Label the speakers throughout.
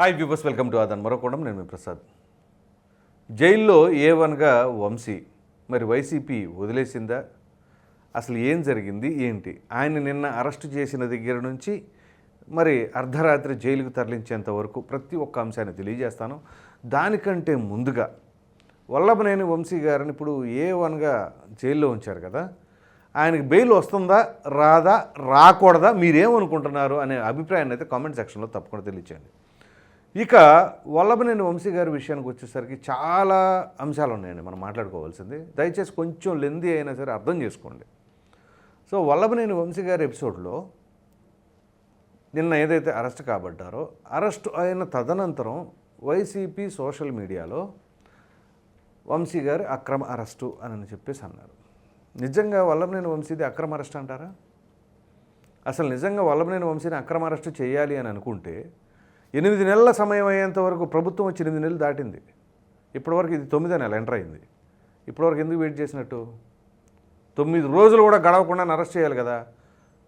Speaker 1: Hi viewers welcome to ఆదన్ మరొకడం నేను మీ ప్రసాద్. జైల్లో ఏ వన్గా వంశీ మరి వైసీపీ వదిలేసిందా? అసలు ఏం జరిగింది? ఏంటి? ఆయన నిన్న అరెస్ట్ చేసిన దగ్గర నుంచి మరి అర్ధరాత్రి జైలుకు తరలించేంత వరకు ప్రతి ఒక్క అంశాన్ని తెలియజేస్తాను. దానికంటే ముందుగా వల్లభనేని వంశీ గారిని ఇప్పుడు ఏ వన్గా జైల్లో ఉంచారు కదా? ఆయనకి బెయిల్ వస్తుందా? రాదా? రాకూడదా? మీరేమనుకుంటున్నారు? అనే అభిప్రాయాన్ని అయితే కామెంట్ సెక్షన్లో తప్పకుండా తెలియచేయండి. ఇక వల్లభనేని వంశీ గారి విషయానికి వచ్చేసరికి చాలా అంశాలు ఉన్నాయండి. మనం మాట్లాడుకోవాల్సింది. దయచేసి కొంచెం లెంది అయినా సరే అర్థం చేసుకోండి. సో వల్లభనేని వంశీ గారి ఎపిసోడ్లో నిన్న ఏదైతే అరెస్ట్ కాబడ్డారో అరెస్ట్ అయిన తదనంతరం వైసీపీ సోషల్ మీడియాలో వంశీ గారి అక్రమ అరెస్టు అని చెప్పేసి అన్నారు. నిజంగా వల్లభనేని వంశీది అక్రమ అరెస్ట్ అంటారా? అసలు నిజంగా వల్లభనేని వంశీని అక్రమ అరెస్టు చేయాలి అని అనుకుంటే ఎనిమిది నెలల సమయం అయ్యేంత వరకు ప్రభుత్వం వచ్చి ఎనిమిది నెలలు దాటింది. ఇప్పటివరకు ఇది తొమ్మిదో నెల ఎంటర్ అయింది. ఇప్పటివరకు ఎందుకు వెయిట్ చేసినట్టు? తొమ్మిది రోజులు కూడా గడవకుండా అరెస్ట్ చేయాలి కదా.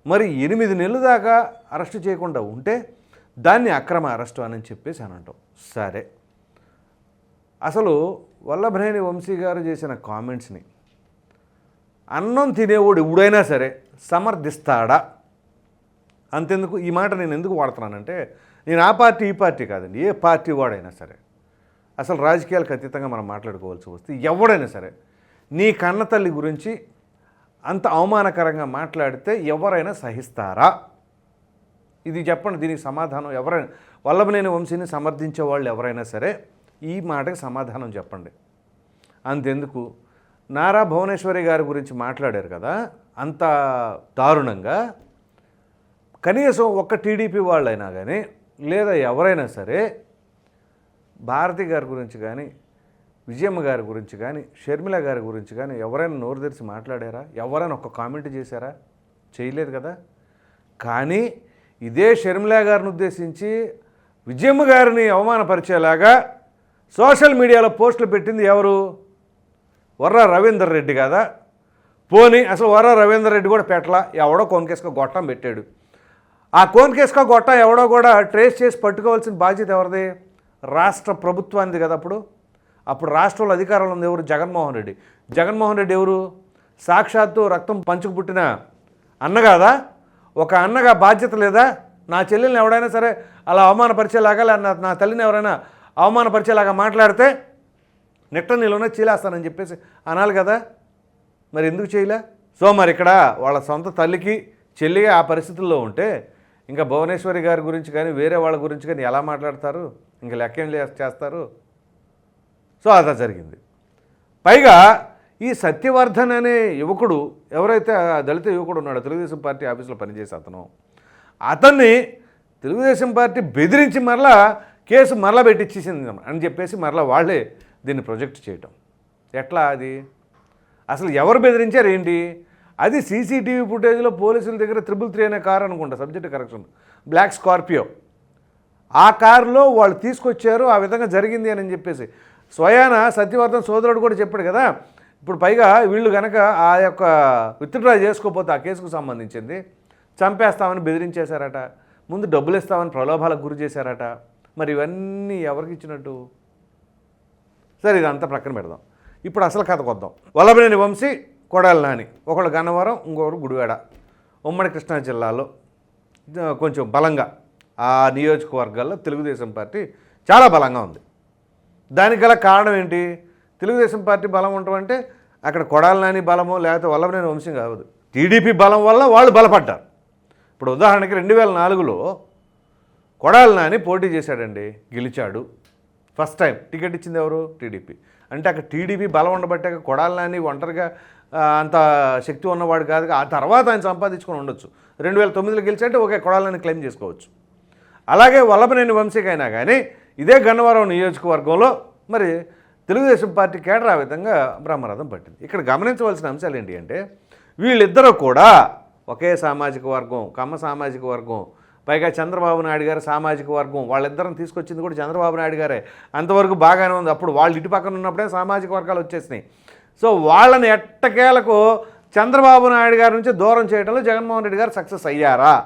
Speaker 1: మరి ఎనిమిది నెలలు దాకా అరెస్ట్ చేయకుండా ఉంటే దాన్ని అక్రమ అరెస్టు అని చెప్పేసి అని అంటాం. సరే. అసలు వల్లభనేని వంశీ గారు చేసిన కామెంట్స్ని అన్నం తినేవాడు ఎవడైనా సరే సమర్థిస్తాడా? అంతెందుకు? ఈ మాట నేను ఎందుకు వాడుతున్నానంటే నేను ఆ పార్టీ ఈ పార్టీ కాదండి. ఏ పార్టీ వాడైనా సరే అసలు రాజకీయాలకు అతీతంగా మనం మాట్లాడుకోవాల్సి వస్తే ఎవడైనా సరే నీ కన్న తల్లి గురించి అంత అవమానకరంగా మాట్లాడితే ఎవరైనా సహిస్తారా? ఇది చెప్పండి దీనికి సమాధానం ఎవరైనా వల్లభనేని వంశీని సమర్థించే వాళ్ళు ఎవరైనా సరే ఈ మాటకి సమాధానం చెప్పండి. అంతెందుకు? నారా భువనేశ్వరి గారి గురించి మాట్లాడారు కదా అంత దారుణంగా. కనీసం ఒక్క టీడీపీ వాళ్ళైనా కానీ లేదా ఎవరైనా సరే భారతి గారి గురించి కానీ విజయమ్మ గారి గురించి కానీ షర్మిల గారి గురించి కానీ ఎవరైనా నోరు తెరిచి మాట్లాడారా? ఎవరైనా ఒక కామెంట్ చేశారా? చేయలేదు కదా? కానీ ఇదే షర్మిల గారిని ఉద్దేశించి విజయమ్మ గారిని అవమానపరిచేలాగా సోషల్ మీడియాలో పోస్టులు పెట్టింది ఎవరు? వర్ర రవీందర్ రెడ్డి కదా? పోనీ అసలు వర్ర రవీందర్ రెడ్డి కూడా పెట్టలా? ఎవడో కొనకేసుక గొట్టం పెట్టాడు. ఆ కోన్ కేసుకో గొట్ట ఎవడో కూడా ట్రేస్ చేసి పట్టుకోవాల్సిన బాధ్యత ఎవరిది? రాష్ట్ర ప్రభుత్వానిది కదా అప్పుడు. అప్పుడు రాష్ట్రంలో అధికారంలో ఉంది ఎవరు? జగన్మోహన్ రెడ్డి. జగన్మోహన్ రెడ్డి ఎవరు? సాక్షాత్తు రక్తం పంచుకు పుట్టిన అన్న కాదా? ఒక అన్నగా బాధ్యత లేదా? నా చెల్లెల్ని ఎవడైనా సరే అలా అవమానపరిచేలాగా లేదా నా- నా తల్లిని ఎవరైనా అవమానపరిచేలాగా మాట్లాడితే నెట్ట నీలోనే చీలేస్తానని చెప్పేసి అనాలి కదా. మరి ఎందుకు చేయలే? సో మరి ఇక్కడ వాళ్ళ సొంత తల్లికి చెల్లిగా ఆ పరిస్థితుల్లో ఉంటే ఇంకా భువనేశ్వరి గారి గురించి కానీ వేరే వాళ్ళ గురించి కానీ ఎలా మాట్లాడతారు? ఇంకా లెక్కేం చేస్తారు? సో అదా జరిగింది. పైగా ఈ సత్యవర్ధన్ అనే యువకుడు ఎవరైతే ఆ దళిత యువకుడు ఉన్నాడో తెలుగుదేశం పార్టీ ఆఫీసులో పనిచేసే అతను అతన్ని తెలుగుదేశం పార్టీ బెదిరించి మరలా కేసు మరలా పెట్టించేసింది అని చెప్పేసి మరలా వాళ్ళే దీన్ని ప్రొజెక్ట్ చేయటం. ఎట్లా అది? అసలు ఎవరు బెదిరించారు ఏంటి? అది సీసీటీవీ ఫుటేజ్లో పోలీసుల దగ్గర త్రిబుల్ త్రీ అనే కార్ అనుకుంటా సబ్జెక్ట్ కరెక్షన్ బ్లాక్ స్కార్పియో ఆ కారులో వాళ్ళు తీసుకొచ్చారు ఆ విధంగా జరిగింది అని చెప్పేసి. స్వయాన సత్యవర్ధన్ సోదరుడు కూడా చెప్పాడు కదా ఇప్పుడు పైగా వీళ్ళు కనుక ఆ యొక్క విత్డ్రా చేసుకోకపోతే ఆ కేసుకు సంబంధించింది చంపేస్తామని బెదిరించేశారట ముందు డబ్బులు ఇస్తామని ప్రలోభాలకు గురి చేశారట మరి ఇవన్నీ ఎవరికి ఇచ్చినట్టు? సరే ఇదంతా ప్రక్కన పెడదాం. ఇప్పుడు అసలు కథ కొద్దాం. వల్లభనేని వంశీ కొడాలి నాని ఒకళ్ళు గన్నవరం ఇంకొకరు గుడివాడ. ఉమ్మడి కృష్ణా జిల్లాలో కొంచెం బలంగా ఆ నియోజకవర్గాల్లో తెలుగుదేశం పార్టీ చాలా బలంగా ఉంది. దానికి గల కారణం ఏంటి? తెలుగుదేశం పార్టీ బలం ఉండటం అంటే అక్కడ కొడాలి నాని బలమో లేకపోతే వల్లభనేని వంశం కావదు టీడీపీ బలం వల్ల వాళ్ళు బలపడ్డారు. ఇప్పుడు ఉదాహరణకి రెండు వేల నాలుగులో కొడాలి నాని పోటీ చేశాడండి గెలిచాడు. First time. టికెట్ ఇచ్చింది ఎవరు? టీడీపీ. అంటే అక్కడ టీడీపీ బలం ఉండబట్టే కొడాలి నాని ఒంటరిగా అంత శక్తి ఉన్నవాడు కాదు. ఆ తర్వాత ఆయన సంపాదించుకొని ఉండొచ్చు. రెండు వేల తొమ్మిదిలో గెలిచారంటే ఒకే కొడాలని క్లెయిమ్ చేసుకోవచ్చు. అలాగే వల్లభనేని వంశీకైనా కానీ ఇదే గన్నవరం నియోజకవర్గంలో మరి తెలుగుదేశం పార్టీ కేడర్ ఆ విధంగా బ్రహ్మరథం పట్టింది. ఇక్కడ గమనించవలసిన అంశాలు ఏంటి అంటే వీళ్ళిద్దరూ కూడా ఒకే సామాజిక వర్గం కమ్మ సామాజిక వర్గం పైగా చంద్రబాబు నాయుడు గారి సామాజిక వర్గం వాళ్ళిద్దరం తీసుకొచ్చింది కూడా చంద్రబాబు నాయుడు గారే. అంతవరకు బాగానే ఉంది. అప్పుడు వాళ్ళు ఇటు పక్కన ఉన్నప్పుడే సామాజిక వర్గాలు వచ్చేసినాయి. సో వాళ్ళని ఎట్టకేలకు చంద్రబాబు నాయుడు గారి నుంచి దూరం చేయడంలో జగన్మోహన్ రెడ్డి గారు సక్సెస్ అయ్యారా?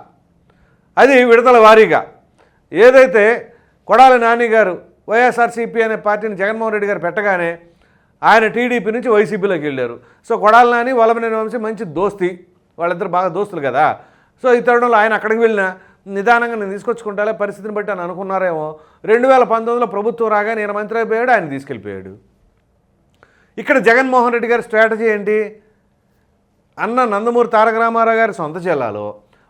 Speaker 1: అది విడతల వారీగా. ఏదైతే కొడాలి నాని గారు వైఎస్ఆర్సీపీ అనే పార్టీని జగన్మోహన్ రెడ్డి గారు పెట్టగానే ఆయన టీడీపీ నుంచి వైసీపీలోకి వెళ్ళారు. సో కొడాలి నాని వలమనేని వంశీ మంచి దోస్తి. వాళ్ళిద్దరు బాగా దోస్తులు కదా. సో ఈ తరుణంలో ఆయన అక్కడికి వెళ్ళినా నిదానంగా నేను తీసుకొచ్చుకుంటాలే పరిస్థితిని బట్టి అని అనుకున్నారేమో. రెండు వేల పంతొమ్మిదిలో ప్రభుత్వం రాగానే నేను మంత్రి అయిపోయాడు ఆయన తీసుకెళ్ళిపోయాడు. ఇక్కడ జగన్మోహన్ రెడ్డి గారి స్ట్రాటజీ ఏంటి? అన్న నందమూరి తారక రామారావు గారి సొంత జిల్లాలో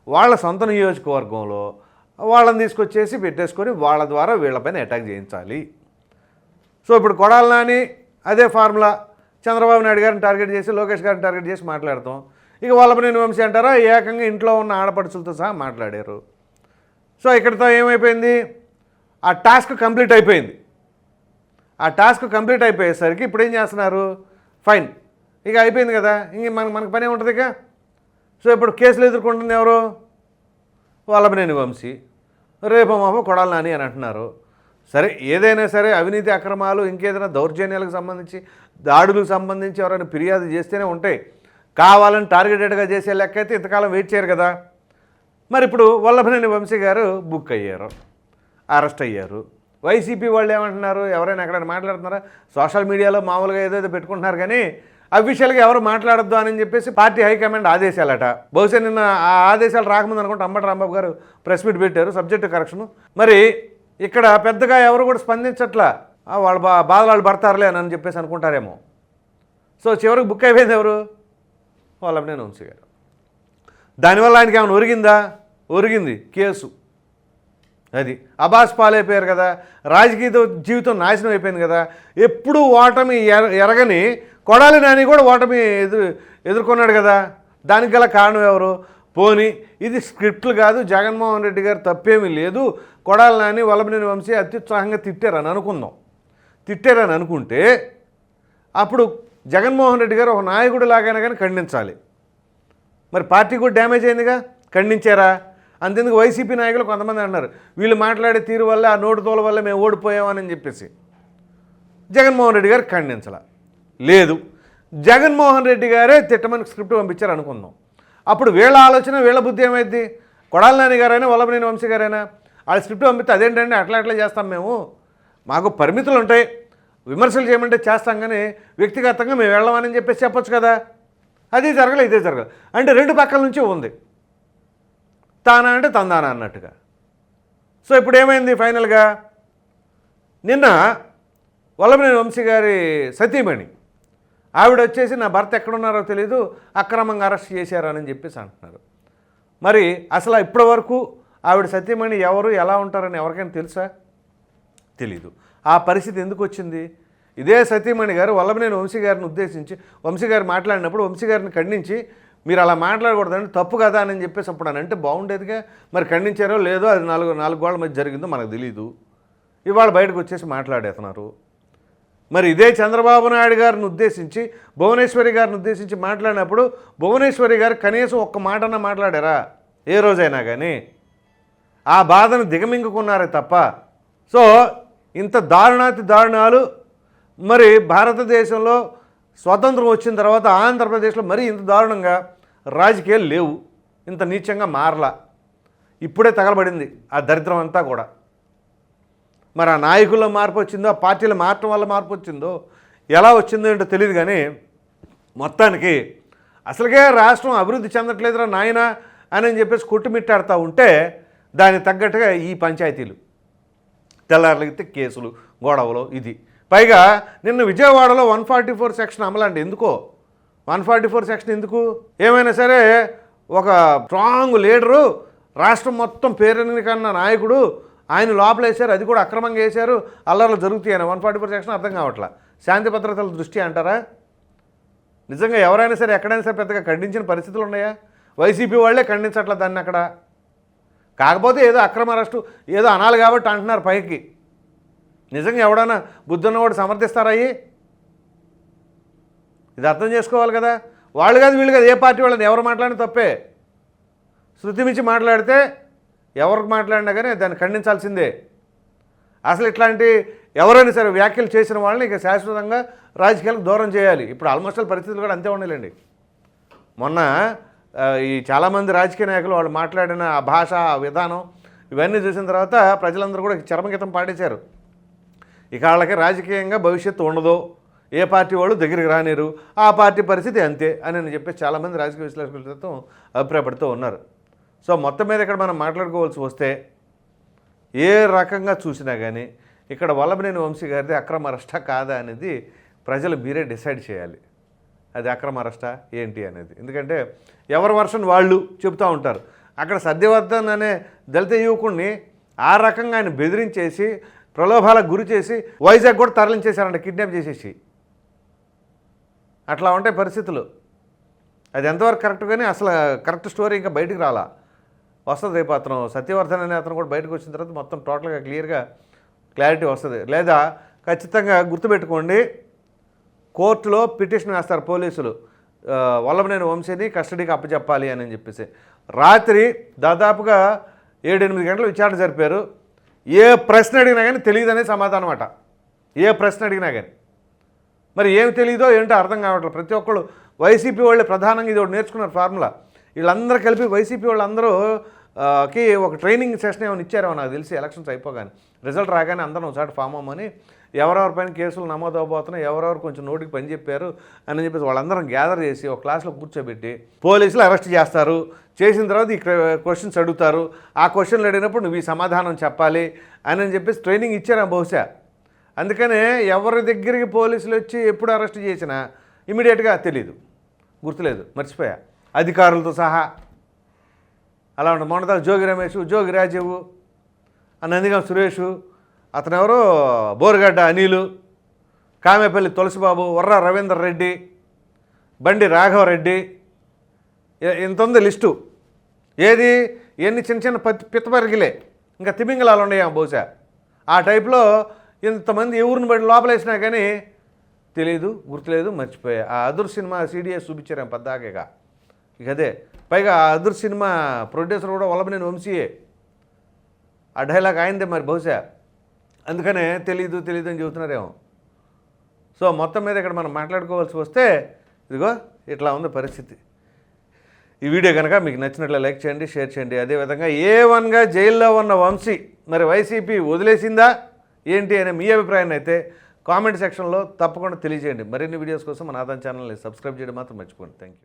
Speaker 1: వాళ్ళ సొంత నియోజకవర్గంలో వాళ్ళని తీసుకొచ్చేసి పెట్టేసుకొని వాళ్ళ ద్వారా వీళ్ళపైన అటాక్ చేయించాలి. సో ఇప్పుడు కొడాలి నాని అదే ఫార్ములా చంద్రబాబు నాయుడు గారిని టార్గెట్ చేసి లోకేష్ గారిని టార్గెట్ చేసి మాట్లాడతాం. ఇక వల్లభనేని వంశీ అంటారా? ఏకంగా ఇంట్లో ఉన్న ఆడపడుచులతో సహా మాట్లాడారు. సో ఇక్కడితో ఏమైపోయింది? ఆ టాస్క్ కంప్లీట్ అయిపోయింది. ఆ టాస్క్ కంప్లీట్ అయిపోయేసరికి ఇప్పుడు ఏం చేస్తున్నారు? ఫైన్. ఇక అయిపోయింది కదా. ఇంక మన మనకు పనే ఉంటుంది ఇక. సో ఇప్పుడు కేసులు ఎదుర్కొంటుంది ఎవరు? వల్లభనేని వంశీ. రేపు మాపో కొడాలి నాని అని అంటున్నారు. సరే ఏదైనా సరే అవినీతి అక్రమాలు ఇంకేదైనా దౌర్జన్యాలకు సంబంధించి దాడులకు సంబంధించి ఎవరైనా ఫిర్యాదు చేస్తేనే ఉంటాయి. కావాలని టార్గెటెడ్గా చేసే లెక్క అయితే ఇంతకాలం వెయిట్ చేయరు కదా. మరి ఇప్పుడు వల్లభనేని వంశీ గారు బుక్ అయ్యారు. అరెస్ట్ అయ్యారు. వైసీపీ వాళ్ళు ఏమంటున్నారు? ఎవరైనా ఎక్కడైనా మాట్లాడుతున్నారా? సోషల్ మీడియాలో మామూలుగా ఏదైతే పెట్టుకుంటున్నారు కానీ అఫీషియల్గా ఎవరు మాట్లాడొద్దు అని చెప్పేసి పార్టీ హైకమాండ్ ఆదేశాలట. బహుశా నిన్న ఆ ఆదేశాలు రాకముందు అనుకుంటే అంబటి రాంబాబు గారు ప్రెస్ మీట్ పెట్టారు సబ్జెక్టు కరెక్షన్ మరి ఇక్కడ పెద్దగా ఎవరు కూడా స్పందించట్లా? వాళ్ళు వాళ్ళ బా బాధలు వాళ్ళు పడతారులే అని చెప్పేసి అనుకుంటారేమో. సో చివరికి బుక్ అయిపోయింది ఎవరు? వాళ్ళనే వంశీ గారు. దానివల్ల ఆయనకి ఏమైనా ఒరిగిందా? ఒరిగింది కేసు. అది అబాస్ పాలైపోయారు కదా. రాజకీయ జీవితం నాశనం అయిపోయింది కదా. ఎప్పుడు ఓటమి ఎర ఎరగని కొడాలి నాని కూడా ఓటమి ఎదురు ఎదుర్కొన్నాడు కదా. దానికి గల కారణం ఎవరు? పోని ఇది స్క్రిప్ట్లు కాదు జగన్మోహన్ రెడ్డి గారు తప్పేమీ లేదు. కొడాలి నాని వల్లభనేని వంశీ అత్యుత్సాహంగా తిట్టారని అనుకుందాం. తిట్టారని అనుకుంటే అప్పుడు జగన్మోహన్ రెడ్డి గారు ఒక నాయకుడు లాగానే కానీ ఖండించాలి. మరి పార్టీ కూడా డ్యామేజ్ అయిందిగా? ఖండించారా? అంతెందుకు వైసీపీ నాయకులు కొంతమంది అన్నారు వీళ్ళు మాట్లాడే తీరు వల్ల ఆ నోటు తోల వల్ల మేము ఓడిపోయామని చెప్పేసి. జగన్మోహన్ రెడ్డి గారు ఖండించాల. లేదు జగన్మోహన్ రెడ్డి గారే తిట్టమని స్క్రిప్ట్ పంపించారు అనుకుందాం. అప్పుడు వీళ్ళ ఆలోచన వీళ్ళ బుద్ధి ఏమైంది కొడాల నాని గారైనా వల్లభనేని వంశీ గారైనా వాళ్ళ స్క్రిప్ట్ పంపిస్తే అదేంటండి అట్లా అట్లా చేస్తాం మేము? మాకు పరిమితులు ఉంటాయి. విమర్శలు చేయమంటే చేస్తాం కానీ వ్యక్తిగతంగా మేము వెళ్ళమని చెప్పేసి చెప్పొచ్చు కదా? అది జరగలేదు ఇదే జరగదు అంటే రెండు పక్కల నుంచి ఉంది. తానా అంటే తందానా అన్నట్టుగా. సో ఇప్పుడు ఏమైంది ఫైనల్గా? నిన్న వల్లభనేని వంశీ గారి సతీమణి ఆవిడ వచ్చేసి నా భర్త ఎక్కడున్నారో తెలీదు అక్రమంగా అరెస్ట్ చేశారని చెప్పేసి అంటున్నారు. మరి అసలు ఇప్పటి వరకు ఆవిడ సతీమణి ఎవరు ఎలా ఉంటారని ఎవరికైనా తెలుసా? తెలీదు. ఆ పరిస్థితి ఎందుకు వచ్చింది? ఇదే సతీమణి గారు వల్లభనేని వంశీ గారిని ఉద్దేశించి వంశీ గారు మాట్లాడినప్పుడు వంశీ గారిని ఖండించి మీరు అలా మాట్లాడకూడదండి తప్పు కదా అని చెప్పేసి అప్పుడు అని అంటే బాగుండేదిగా. మరి ఖండించారో లేదో అది నాలుగు నాలుగు గోళ్ళ మధ్య జరిగిందో మనకు తెలియదు ఇవాళ బయటకు వచ్చేసి మాట్లాడేస్తున్నారు. మరి ఇదే చంద్రబాబు నాయుడు గారిని ఉద్దేశించి భువనేశ్వరి గారిని ఉద్దేశించి మాట్లాడినప్పుడు భువనేశ్వరి గారు కనీసం ఒక్క మాటన్నా మాట్లాడారా? ఏ రోజైనా కానీ ఆ బాధను దిగమింగుకున్నారే తప్ప. సో ఇంత దారుణాతి దారుణాలు మరి భారతదేశంలో స్వతంత్రం వచ్చిన తర్వాత ఆంధ్రప్రదేశ్లో మరీ ఇంత దారుణంగా రాజకీయాలు లేవు. ఇంత నీచంగా మారలా. ఇప్పుడే తగలబడింది ఆ దరిద్రం అంతా కూడా. మరి ఆ నాయకుల్లో మార్పు వచ్చిందో ఆ పార్టీలు మారటం వల్ల మార్పు వచ్చిందో ఎలా వచ్చిందో ఏంటో తెలియదు కానీ మొత్తానికి అసలుకే రాష్ట్రం అభివృద్ధి చెందట్లేదురా నాయన అని చెప్పేసి కొట్టుమిట్టాడుతూ ఉంటే దానికి తగ్గట్టుగా ఈ పంచాయతీలు తెల్లారులకి కేసులు గొడవలు ఇది. పైగా నిన్న విజయవాడలో వన్ ఫార్టీ ఫోర్ సెక్షన్ అమలండి ఎందుకో వన్ ఫార్టీ ఫోర్ సెక్షన్ ఎందుకు? ఏమైనా సరే ఒక స్ట్రాంగ్ లీడరు రాష్ట్రం మొత్తం పేరెని కన్నా నాయకుడు ఆయన లోపల వేశారు అది కూడా అక్రమంగా వేశారు అల్లర్లు జరుగుతాయి వన్ ఫార్టీ ఫోర్ సెక్షన్ అర్థం కావట్లా? శాంతి భద్రతల దృష్టి అంటారా? నిజంగా ఎవరైనా సరే ఎక్కడైనా సరే పెద్దగా ఖండించిన పరిస్థితులు ఉన్నాయా? వైసీపీ వాళ్ళే ఖండించట్లేదు దాన్ని అక్కడ? కాకపోతే ఏదో అక్రమ అరెస్టు ఏదో అనాలి కాబట్టి అంటున్నారు పైకి. నిజంగా ఎవడన్నా బుద్ధున్నవాడు సమర్థిస్తారయ్యి ఇది అర్థం చేసుకోవాలి కదా. వాళ్ళు కాదు వీళ్ళు కాదు. ఏ పార్టీ వాళ్ళని ఎవరు మాట్లాడినా తప్పే. శృతి మించి మాట్లాడితే ఎవరికి మాట్లాడినా కానీ దాన్ని ఖండించాల్సిందే. అసలు ఇట్లాంటి ఎవరైనా సరే వ్యాఖ్యలు చేసిన వాళ్ళని ఇక శాశ్వతంగా రాజకీయాలకు దూరం చేయాలి. ఇప్పుడు ఆల్మోస్ట్ ఆల్ పరిస్థితులు కూడా అంతే ఉండలేండి. మొన్న ఈ చాలామంది రాజకీయ నాయకులు వాళ్ళు మాట్లాడిన ఆ భాష ఆ విధానం ఇవన్నీ చూసిన తర్వాత ప్రజలందరూ కూడా చర్మగీతం పాటించారు ఇక వాళ్ళకి రాజకీయంగా భవిష్యత్తు ఉండదు. ఏ పార్టీ వాళ్ళు దగ్గరికి రానిరు. ఆ పార్టీ పరిస్థితి అంతే అని అని చెప్పేసి చాలామంది రాజకీయ విశ్లేషకులతో అభిప్రాయపడుతూ ఉన్నారు. సో మొత్తం మీద ఇక్కడ మనం మాట్లాడుకోవాల్సి వస్తే ఏ రకంగా చూసినా కానీ ఇక్కడ వల్లభనేని వంశీ గారిది అక్రమ అరెస్టా కాదా అనేది ప్రజలు మీరే డిసైడ్ చేయాలి. అది అక్రమ అరెస్టా ఏంటి అనేది. ఎందుకంటే ఎవరి వర్షన్ వాళ్ళు చెబుతూ ఉంటారు. అక్కడ సత్యవర్ధన్ అనే దళిత యువకుడిని ఆ రకంగా ఆయన బెదిరించేసి ప్రలోభాలకు గురి చేసి వైజాగ్ కూడా తరలించేశారంట కిడ్నాప్ చేసేసి. అట్లా ఉంటాయి పరిస్థితులు. అది ఎంతవరకు కరెక్ట్ కానీ అసలు కరెక్ట్ స్టోరీ ఇంకా బయటికి రాలా. వస్తుంది రేపు అతను సత్యవర్ధన్ అనే అతను కూడా బయటకు వచ్చిన తర్వాత మొత్తం టోటల్గా క్లియర్గా క్లారిటీ వస్తుంది. లేదా ఖచ్చితంగా గుర్తుపెట్టుకోండి కోర్టులో పిటిషన్ వేస్తారు పోలీసులు. వల్లభనేని వంశీని కస్టడీకి అప్పచెప్పాలి అని చెప్పేసి. రాత్రి దాదాపుగా ఏడెనిమిది గంటలు విచారణ జరిపారు. ఏ ప్రశ్న అడిగినా కానీ తెలియదనే సమాధానం అట. ఏ ప్రశ్న అడిగినా కానీ మరి ఏమి తెలియదో ఏంటో అర్థం కావట్లేదు. ప్రతి ఒక్కళ్ళు వైసీపీ వాళ్ళే ప్రధానంగా ఇది ఒకటి నేర్చుకున్నారు ఫార్ములా. వీళ్ళందరూ కలిపి వైసీపీ వాళ్ళందరూ కి ఒక ట్రైనింగ్ సెషన్ ఏమైనా ఇచ్చారేమో నాకు తెలిసి ఎలక్షన్స్ అయిపోగానే. రిజల్ట్ రాగానే అందరం ఒకసారి ఫామ్ అవ్వమని ఎవరెవరిపైన కేసులు నమోదు అవబోతున్నాయి ఎవరెవరు కొంచెం నోటికి పని చెప్పారు అని చెప్పేసి వాళ్ళందరం గ్యాదర్ చేసి ఒక క్లాస్లో కూర్చోబెట్టి పోలీసులు అరెస్ట్ చేస్తారు. చేసిన తర్వాత ఈ క్వశ్చన్స్ అడుగుతారు. ఆ క్వశ్చన్లు అడిగినప్పుడు నువ్వు ఈ సమాధానం చెప్పాలి అని చెప్పేసి ట్రైనింగ్ ఇచ్చారా బహుశా? అందుకనే ఎవరి దగ్గరికి పోలీసులు వచ్చి ఎప్పుడు అరెస్ట్ చేసినా ఇమీడియట్గా తెలియదు గుర్తులేదు. మర్చిపోయా. అధికారులతో సహా. అలా ఉంటుంది. మొన్నదా జోగి రమేష్ జోగి రాజీవ్ ఆ నందిగం సురేష్ అతను ఎవరో బోరుగడ్డ అనిలు కామేపల్లి తులసిబాబు వర్ర రవీందర్ రెడ్డి బండి రాఘవరెడ్డి ఇంత ఉంది లిస్టు. ఏది? ఎన్ని చిన్న చిన్న పత్తి పిత్తపరిగిలే ఇంకా తిమింగలాలు ఉన్నాయా బహుశా. ఆ టైప్లో ఇంతమంది ఎవరిని బట్టి లోపలేసినా కానీ తెలియదు గుర్తులేదు మర్చిపోయా. ఆ అదుర్ సినిమా సీడిఎస్ చూపించారు పద్దాకేగా. ఇక అదే పైగా ఆ అదుర్ సినిమా ప్రొడ్యూసర్ కూడా వల్లభనేని వంశీయే. ఆ డైలాగ్ అయిందే మరి బహుశా. అందుకనే తెలీదు తెలీదు అని చెబుతున్నారేమో. సో మొత్తం మీద ఇక్కడ మనం మాట్లాడుకోవాల్సి వస్తే ఇదిగో ఇట్లా ఉంది పరిస్థితి. ఈ వీడియో కనుక మీకు నచ్చినట్లు లైక్ చేయండి షేర్ చేయండి. అదేవిధంగా ఏ వన్గా జైల్లో ఉన్న వంశీ మరి వైసీపీ వదిలేసిందా? ఏంటి అనే మీ అభిప్రాయాన్ని అయితే కామెంట్ సెక్షన్లో తప్పకుండా తెలియజేయండి. మరిన్ని వీడియోస్ కోసం మన ఆదాన్ ఛానల్ని సబ్స్క్రైబ్ చేయడం మాత్రం మర్చిపోండి థ్యాంక్ యూ